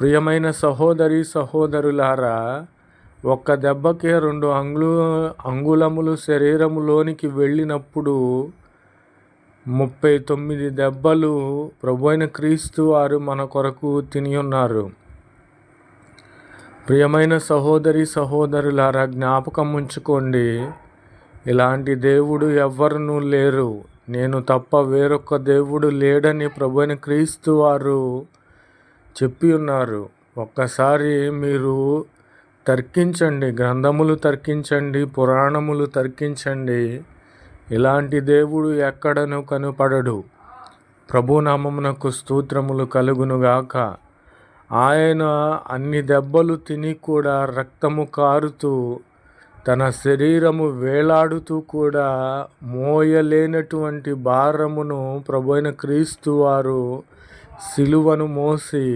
ప్రియమైన సహోదరి సహోదరులారా ఒక్క దెబ్బకే రెండు అంగుళ అంగుళములు శరీరములోనికి వెళ్ళినప్పుడు ముప్పై తొమ్మిది దెబ్బలు ప్రభు అయిన క్రీస్తు వారు మన కొరకు తిని ఉన్నారు. ప్రియమైన సహోదరి సహోదరులారా జ్ఞాపకం ఉంచుకోండి. ఇలాంటి దేవుడు ఎవ్వరునూ లేరు. నేను తప్ప వేరొక దేవుడు లేడని ప్రభు అయిన క్రీస్తు వారు చెప్పి ఉన్నారు. ఒక్కసారి మీరు తర్కించండి గ్రంథములు తర్కించండి పురాణములు తర్కించండి. ఇలాంటి దేవుడు ఎక్కడను కనుపడడు. ప్రభునామమునకు స్తోత్రములు కలుగునుగాక. ఆయన అన్ని దెబ్బలు తిని కూడా రక్తము కారుతూ తన శరీరము వేలాడుతూ కూడా మోయలేనటువంటి భారమును ప్రభు అయిన క్రీస్తు వారు సిలువను మోసి